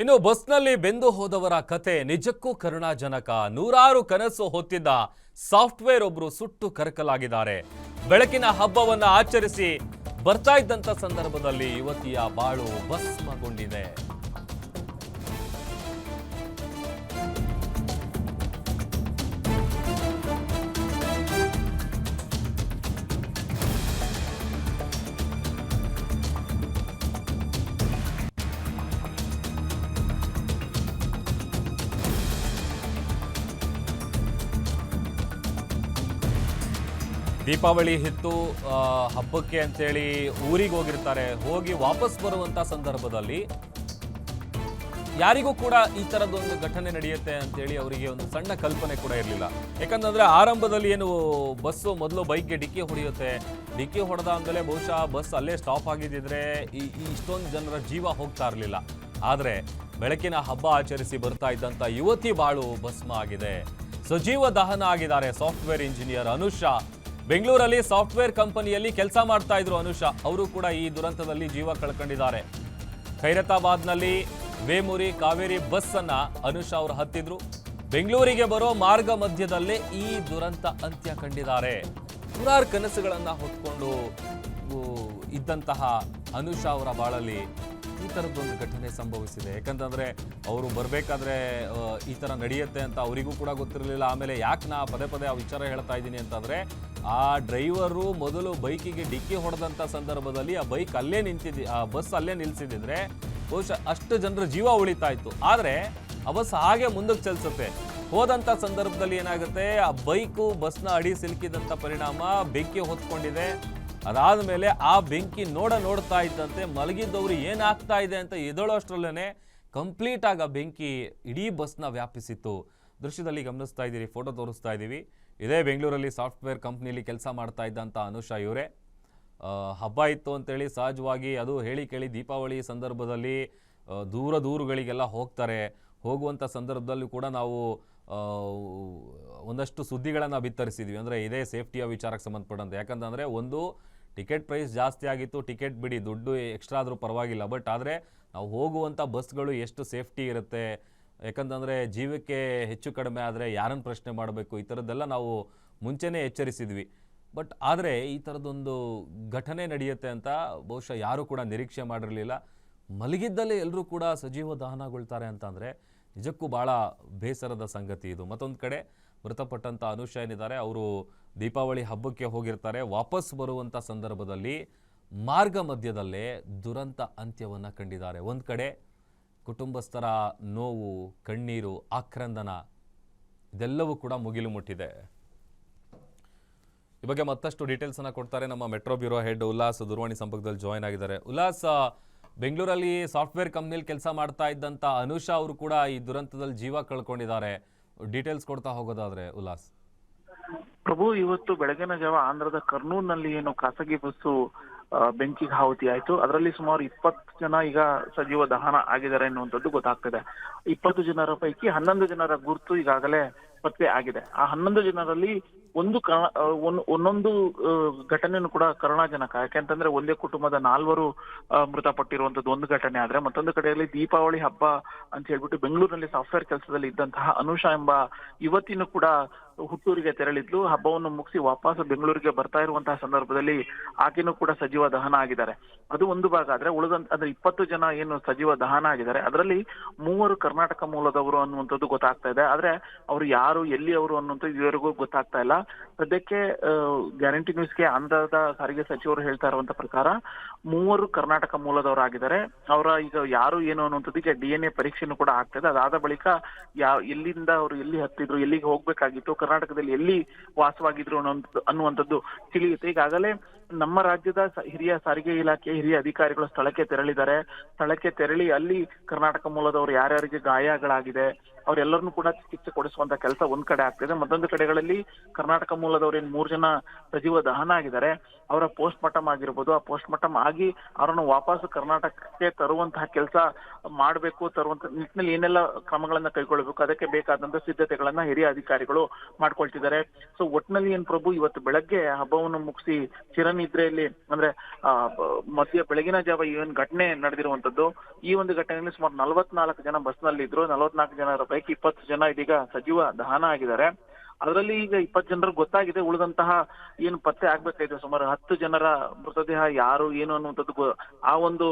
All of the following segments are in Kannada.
ಇನ್ನು ಬಸ್ನಲ್ಲಿ ಬೆಂದು ಹೋದವರ ಕತೆ ನಿಜಕ್ಕೂ ಕರುಣಾಜನಕ. ನೂರಾರು ಕನಸು ಹೊತ್ತಿದ್ದ ಸಾಫ್ಟ್ವೇರ್ ಒಬ್ರು ಸುಟ್ಟು ಕರಕಲಾಗಿದ್ದಾರೆ. ಬೆಳಕಿನ ಹಬ್ಬವನ್ನು ಆಚರಿಸಿ ಬರ್ತಾ ಇದ್ದಂಥ ಸಂದರ್ಭದಲ್ಲಿ ಯುವತಿಯ ಬಾಳು ಭಸ್ಮಗೊಂಡಿದೆ. ದೀಪಾವಳಿ ಹಿತ್ತು ಹಬ್ಬಕ್ಕೆ ಅಂತೇಳಿ ಊರಿಗೆ ಹೋಗಿರ್ತಾರೆ, ಹೋಗಿ ವಾಪಸ್ ಬರುವಂತ ಸಂದರ್ಭದಲ್ಲಿ ಯಾರಿಗೂ ಕೂಡ ಈ ತರದೊಂದು ಘಟನೆ ನಡೆಯುತ್ತೆ ಅಂತೇಳಿ ಅವರಿಗೆ ಒಂದು ಸಣ್ಣ ಕಲ್ಪನೆ ಕೂಡ ಇರಲಿಲ್ಲ. ಯಾಕಂತಂದ್ರೆ ಆರಂಭದಲ್ಲಿ ಏನು ಬಸ್ಸು ಮೊದಲು ಬೈಕ್ಗೆ ಡಿಕ್ಕಿ ಹೊಡೆಯುತ್ತೆ. ಡಿಕ್ಕಿ ಹೊಡೆದ ಅಂದಮೇಲೆ ಬಹುಶಃ ಬಸ್ ಅಲ್ಲೇ ಸ್ಟಾಪ್ ಆಗಿದ್ದಿದ್ರೆ ಈ ಈ ಇಷ್ಟೊಂದು ಜನರ ಜೀವ ಹೋಗ್ತಾ ಇರಲಿಲ್ಲ. ಆದರೆ ಬೆಳಕಿನ ಹಬ್ಬ ಆಚರಿಸಿ ಬರ್ತಾ ಇದ್ದಂಥ ಯುವತಿ ಬಾಳು ಭಸ್ಮ ಆಗಿದೆ. ಸಜೀವ ದಹನ ಆಗಿದ್ದಾರೆ ಸಾಫ್ಟ್ವೇರ್ ಇಂಜಿನಿಯರ್ ಅನುಷಾ. ಬೆಂಗಳೂರಲ್ಲಿ ಸಾಫ್ಟ್ವೇರ್ ಕಂಪನಿಯಲ್ಲಿ ಕೆಲಸ ಮಾಡ್ತಾ ಇದ್ರು ಅನುಷಾ. ಅವರು ಕೂಡ ಈ ದುರಂತದಲ್ಲಿ ಜೀವ ಕಳ್ಕೊಂಡಿದ್ದಾರೆ. ಖೈರತಾಬಾದ್ನಲ್ಲಿ ವೇಮುರಿ ಕಾವೇರಿ ಬಸ್ ಅನ್ನ ಅನುಷಾ ಅವರು ಹತ್ತಿದ್ರು. ಬೆಂಗಳೂರಿಗೆ ಬರೋ ಮಾರ್ಗ ಮಧ್ಯದಲ್ಲೇ ಈ ದುರಂತ ಅಂತ್ಯ ಕಂಡಿದ್ದಾರೆ ನೂರಾರು ಕನಸುಗಳನ್ನ ಹೊತ್ಕೊಂಡು ಇದ್ದಂತಹ ಅನುಷಾ ಅವರ ಬಾಳಲ್ಲಿ ಈ ಥರದ್ದೊಂದು ಘಟನೆ ಸಂಭವಿಸಿದೆ. ಯಾಕಂತಂದರೆ ಅವರು ಬರಬೇಕಾದ್ರೆ ಈ ಥರ ನಡೆಯುತ್ತೆ ಅಂತ ಅವರಿಗೂ ಕೂಡ ಗೊತ್ತಿರಲಿಲ್ಲ. ಆಮೇಲೆ ಯಾಕೆ ನಾ ಪದೇ ಪದೇ ಆ ವಿಚಾರ ಹೇಳ್ತಾ ಇದ್ದೀನಿ ಅಂತಂದರೆ, ಆ ಡ್ರೈವರು ಮೊದಲು ಬೈಕಿಗೆ ಡಿಕ್ಕಿ ಹೊಡೆದಂಥ ಸಂದರ್ಭದಲ್ಲಿ ಆ ಬೈಕ್ ಅಲ್ಲೇ ನಿಂತಿದ್ದಿ, ಆ ಬಸ್ ಅಲ್ಲೇ ನಿಲ್ಸಿದ್ರೆ ಬಹುಶಃ ಅಷ್ಟು ಜನರ ಜೀವ ಉಳಿತಾ ಇತ್ತು ಆದರೆ ಆ ಬಸ್ ಹಾಗೆ ಮುಂದಕ್ಕೆ ಚಲಿಸುತ್ತೆ. ಹೋದಂಥ ಸಂದರ್ಭದಲ್ಲಿ ಏನಾಗುತ್ತೆ, ಆ ಬೈಕು ಬಸ್ನ ಅಡಿ ಸಿಲುಕಿದಂಥ ಪರಿಣಾಮ ಬೆಂಕಿ ಹೊತ್ಕೊಂಡಿದೆ. ಅದಾದ ಮೇಲೆ ಆ ಬೆಂಕಿ ನೋಡ ನೋಡ್ತಾ ಇದ್ದಂತೆ ಮಲಗಿದ್ದವರು ಏನಾಗ್ತಾ ಇದೆ ಅಂತ ಎದಳೋಷ್ಟರಲ್ಲೇ ಕಂಪ್ಲೀಟ್ ಆಗಿ ಆ ಬೆಂಕಿ ಇಡೀ ಬಸ್ನ ವ್ಯಾಪಿಸಿತ್ತು. ದೃಶ್ಯದಲ್ಲಿ ಗಮನಿಸ್ತಾ ಇದ್ದೀರಿ, ಫೋಟೋ ತೋರಿಸ್ತಾ ಇದ್ದೀವಿ. ಇದೇ ಬೆಂಗಳೂರಲ್ಲಿ ಸಾಫ್ಟ್ವೇರ್ ಕಂಪ್ನಿಯಲ್ಲಿ ಕೆಲಸ ಮಾಡ್ತಾ ಇದ್ದಂಥ ಅನುಷಾ ಇವರೇ. ಹಬ್ಬ ಇತ್ತು ಅಂತೇಳಿ ಸಹಜವಾಗಿ ಅದು ಹೇಳಿ ಕೇಳಿ ದೀಪಾವಳಿ ಸಂದರ್ಭದಲ್ಲಿ ದೂರ ದೂರುಗಳಿಗೆಲ್ಲ ಹೋಗ್ತಾರೆ. ಹೋಗುವಂಥ ಸಂದರ್ಭದಲ್ಲೂ ಕೂಡ ನಾವು ಒಂದಷ್ಟು ಸುದ್ದಿಗಳನ್ನು ಬಿತ್ತರಿಸಿದ್ವಿ. ಅಂದರೆ ಇದೇ ಸೇಫ್ಟಿಯ ವಿಚಾರಕ್ಕೆ ಸಂಬಂಧಪಟ್ಟಂತೆ. ಯಾಕಂತಂದರೆ ಒಂದು ಟಿಕೆಟ್ ಪ್ರೈಸ್ ಜಾಸ್ತಿ ಆಗಿತ್ತು, ಟಿಕೆಟ್ ಬಿಡಿ, ದುಡ್ಡು ಎಕ್ಸ್ಟ್ರಾ ಆದರೂ ಪರವಾಗಿಲ್ಲ. ಬಟ್ ಆದರೆ ನಾವು ಹೋಗುವಂಥ ಬಸ್ಗಳು ಎಷ್ಟು ಸೇಫ್ಟಿ ಇರುತ್ತೆ? ಯಾಕಂತಂದರೆ ಜೀವಕ್ಕೆ ಹೆಚ್ಚು ಕಡಿಮೆ ಆದರೆ ಯಾರನ್ನು ಪ್ರಶ್ನೆ ಮಾಡಬೇಕು? ಈ ಥರದ್ದೆಲ್ಲ ನಾವು ಮುಂಚೆನೇ ಎಚ್ಚರಿಸಿದ್ವಿ. ಬಟ್ ಆದರೆ ಈ ಥರದ್ದೊಂದು ಘಟನೆ ನಡೆಯುತ್ತೆ ಅಂತ ಬಹುಶಃ ಯಾರೂ ಕೂಡ ನಿರೀಕ್ಷೆ ಮಾಡಿರಲಿಲ್ಲ. ಮಲಗಿದ್ದಲ್ಲೇ ಎಲ್ಲರೂ ಕೂಡ ಸಜೀವ ದಹನಗೊಳ್ತಾರೆ ಅಂತಂದರೆ ನಿಜಕ್ಕೂ ಭಾಳ ಬೇಸರದ ಸಂಗತಿ ಇದು. ಮತ್ತೊಂದು ಕಡೆ ಮೃತಪಟ್ಟಂಥ ಅನುಷ ಏನಿದ್ದಾರೆ, ಅವರು ದೀಪಾವಳಿ ಹಬ್ಬಕ್ಕೆ ಹೋಗಿರ್ತಾರೆ. ವಾಪಸ್ ಬರುವಂಥ ಸಂದರ್ಭದಲ್ಲಿ ಮಾರ್ಗ ಮಧ್ಯದಲ್ಲೇ ದುರಂತ ಅಂತ್ಯವನ್ನು ಕಂಡಿದ್ದಾರೆ. ಒಂದು ಕಡೆ ಕುಟುಂಬಸ್ಥರ ನೋವು, ಕಣ್ಣೀರು, ಆಕ್ರಂದನ ಇದೆಲ್ಲವೂ ಕೂಡ ಮುಗಿಲು ಮುಟ್ಟಿದೆ. ಈ ಬಗ್ಗೆ ಮತ್ತಷ್ಟು ಡೀಟೇಲ್ಸನ್ನು ಕೊಡ್ತಾರೆ ನಮ್ಮ ಮೆಟ್ರೋ ಬ್ಯೂರೋ ಹೆಡ್ ಉಲ್ಲಾಸ್ ದೂರವಾಣಿ ಸಂಪರ್ಕದಲ್ಲಿ ಜಾಯ್ನ್ ಆಗಿದ್ದಾರೆ. ಉಲ್ಲಾಸ್ ಬೆಂಗಳೂರಲ್ಲಿ ಸಾಫ್ಟ್ವೇರ್ ಕಂಪ್ನಿಲಿ ಕೆಲಸ ಮಾಡ್ತಾ ಇದ್ದಂಥ ಅನುಷಾ ಅವರು ಕೂಡ ಈ ದುರಂತದಲ್ಲಿ ಜೀವ ಕಳ್ಕೊಂಡಿದ್ದಾರೆ. ಡೀಟೇಲ್ಸ್ ಕೊಡ್ತಾ ಹೋಗೋದಾದ್ರೆ ಉಲ್ಲಾಸ್. ಪ್ರಭು, ಇವತ್ತು ಬೆಳಗಿನ ಜಾವ ಆಂಧ್ರದ ಕರ್ನೂಲ್ನಲ್ಲಿ ಏನು ಖಾಸಗಿ ಬಸ್ಸು ಬೆಂಕಿಗೆ ಆಹುತಿ ಆಯ್ತು. ಅದರಲ್ಲಿ ಸುಮಾರು ಇಪ್ಪತ್ತು ಜನ ಈಗ ಸಜೀವ ದಹನ ಆಗಿದ್ದಾರೆ ಎನ್ನುವಂಥದ್ದು ಗೊತ್ತಾಗ್ತದೆ. ಇಪ್ಪತ್ತು ಜನರ ಪೈಕಿ ಹನ್ನೊಂದು ಜನರ ಗುರುತು ಈಗಾಗಲೇ ಪತ್ತೆ ಆಗಿದೆ. ಆ ಹನ್ನೊಂದು ಜನರಲ್ಲಿ ಒಂದು ಒಂದೊಂದು ಘಟನೆಯನ್ನು ಕೂಡ ಕರುಣಾಜನಕ. ಯಾಕೆಂತಂದ್ರೆ ಒಂದೇ ಕುಟುಂಬದ ನಾಲ್ವರು ಮೃತಪಟ್ಟಿರುವಂತದ್ದು ಒಂದು ಘಟನೆ ಆದ್ರೆ ಮತ್ತೊಂದು ಕಡೆಯಲ್ಲಿ ದೀಪಾವಳಿ ಹಬ್ಬ ಅಂತ ಹೇಳ್ಬಿಟ್ಟು ಬೆಂಗಳೂರಿನಲ್ಲಿ ಸಾಫ್ಟ್ವೇರ್ ಕೆಲಸದಲ್ಲಿ ಇದ್ದಂತಹ ಅನುಷಾ ಎಂಬ ಯುವತಿನೂ ಕೂಡ ಹುಟ್ಟೂರಿಗೆ ತೆರಳಿದ್ಲು. ಹಬ್ಬವನ್ನು ಮುಗಿಸಿ ವಾಪಸ್ ಬೆಂಗಳೂರಿಗೆ ಬರ್ತಾ ಇರುವಂತಹ ಸಂದರ್ಭದಲ್ಲಿ ಆಕೆನೂ ಕೂಡ ಸಜೀವ ದಹನ ಆಗಿದ್ದಾರೆ. ಅದು ಒಂದು ಭಾಗ. ಆದ್ರೆ ಉಳಿದಂತ, ಅಂದ್ರೆ ಇಪ್ಪತ್ತು ಜನ ಏನು ಸಜೀವ ದಹನ ಆಗಿದ್ದಾರೆ, ಅದರಲ್ಲಿ ಮೂವರು ಕರ್ನಾಟಕ ಮೂಲದವರು ಅನ್ನುವಂಥದ್ದು ಗೊತ್ತಾಗ್ತಾ ಇದೆ. ಆದ್ರೆ ಅವರು ಯಾರು, ಎಲ್ಲಿ ಅವರು ಅನ್ನುವಂಥದ್ದು ಇದುವರೆಗೂ ಗೊತ್ತಾಗ್ತಾ ಇಲ್ಲ. ಸದ್ಯಕ್ಕೆ ಗ್ಯಾರಂಟಿ ನ್ಯೂಸ್ಗೆ ಆಂಧ್ರದ ಸಾರಿಗೆ ಸಚಿವರು ಹೇಳ್ತಾ ಇರುವಂತ ಪ್ರಕಾರ ಮೂವರು ಕರ್ನಾಟಕ ಮೂಲದವರಾಗಿದ್ದಾರೆ. ಅವರ ಈಗ ಯಾರು ಏನು ಅನ್ನುವಂಥದ್ದಕ್ಕೆ ಡಿ ಎನ್ ಎ ಪರೀಕ್ಷೆನೂ ಕೂಡ ಆಗ್ತದೆ ಅದಾದ ಬಳಿಕ ಯಾವ ಎಲ್ಲಿಂದ ಅವರು ಎಲ್ಲಿ ಹತ್ತಿದ್ರು, ಎಲ್ಲಿಗೆ ಹೋಗ್ಬೇಕಾಗಿತ್ತು ಕರ್ನಾಟಕದಲ್ಲಿ ಎಲ್ಲಿ ವಾಸವಾಗಿದ್ರು ಅನ್ನುವಂಥದ್ದು ತಿಳಿಯುತ್ತೆ. ಈಗಾಗಲೇ ನಮ್ಮ ರಾಜ್ಯದ ಹಿರಿಯ ಸಾರಿಗೆ ಇಲಾಖೆ, ಹಿರಿಯ ಅಧಿಕಾರಿಗಳು ಸ್ಥಳಕ್ಕೆ ತೆರಳಿದ್ದಾರೆ. ಸ್ಥಳಕ್ಕೆ ತೆರಳಿ ಅಲ್ಲಿ ಕರ್ನಾಟಕ ಮೂಲದವರು ಯಾರ್ಯಾರಿಗೆ ಗಾಯಗಳಾಗಿದೆ, ಅವರೆಲ್ಲರನ್ನೂ ಕೂಡ ಚಿಕಿತ್ಸೆ ಕೊಡಿಸುವಂತ ಕೆಲಸ ಒಂದ್ ಕಡೆ ಆಗ್ತಿದೆ. ಮತ್ತೊಂದು ಕಡೆಗಳಲ್ಲಿ ಕರ್ನಾಟಕ ಮೂಲದವರು ಏನ್ ಮೂರ್ ಜನ ಸಜೀವ ದಹನ ಆಗಿದ್ದಾರೆ, ಅವರ ಪೋಸ್ಟ್ ಮಾರ್ಟಮ್ ಆಗಿರ್ಬೋದು. ಆ ಪೋಸ್ಟ್ ಮಾರ್ಟಮ್ ಆಗಿ ಅವರನ್ನು ವಾಪಸ್ ಕರ್ನಾಟಕಕ್ಕೆ ತರುವಂತಹ ಕೆಲಸ ಮಾಡಬೇಕು, ತರುವಂತ ನಿಟ್ಟಿನಲ್ಲಿ ಏನೆಲ್ಲ ಕ್ರಮಗಳನ್ನ ಕೈಗೊಳ್ಳಬೇಕು ಅದಕ್ಕೆ ಬೇಕಾದಂತ ಸಿದ್ಧತೆಗಳನ್ನ ಹಿರಿಯ ಅಧಿಕಾರಿಗಳು ಮಾಡ್ಕೊಳ್ತಿದ್ದಾರೆ. ಸೊ ಒಟ್ನಲ್ಲಿ ಏನ್ ಪ್ರಭು, ಇವತ್ತು ಬೆಳಗ್ಗೆ ಹಬ್ಬವನ್ನು ಮುಗಿಸಿ ಚಿರ ನಿದ್ರೆಯಲ್ಲಿ ಅಂದ್ರೆ ಮಧ್ಯ ಬೆಳಗಿನ ಜಾವ ಈ ಘಟನೆ ನಡೆದಿರುವಂತದ್ದು, ಈ ಒಂದು ಘಟನೆಯಲ್ಲಿ ಸುಮಾರು ನಲವತ್ನಾಲ್ಕು ಜನ ಬಸ್ನಲ್ಲಿ ಇದ್ರು. ನಲವತ್ನಾಲ್ಕು ಜನರ ಪೈಕಿ ಇಪ್ಪತ್ತು ಜನ ಇದೀಗ ಸಜೀವ ದಹನ ಆಗಿದ್ದಾರೆ. ಅದರಲ್ಲಿ ಈಗ ಇಪ್ಪತ್ತು ಜನರು ಗೊತ್ತಾಗಿದೆ, ಉಳಿದಂತಹ ಏನು ಪತ್ತೆ ಆಗ್ಬೇಕಾಯ್ತು ಸುಮಾರು ಹತ್ತು ಜನರ ಮೃತದೇಹ ಯಾರು, ಏನು ಅನ್ನುವಂಥದ್ದು ಆ ಒಂದು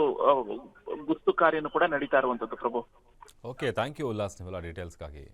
ಗುರ್ತು ಕಾರ್ಯನು ಕೂಡ ನಡೀತಾ ಇರುವಂತದ್ದು ಪ್ರಭು. ಓಕೆ ಥ್ಯಾಂಕ್ ಯು ಉಲ್ಲಾಸ್ ನಿಮ್ಮ ಡೀಟೇಲ್ಸ್ಗಾಗಿ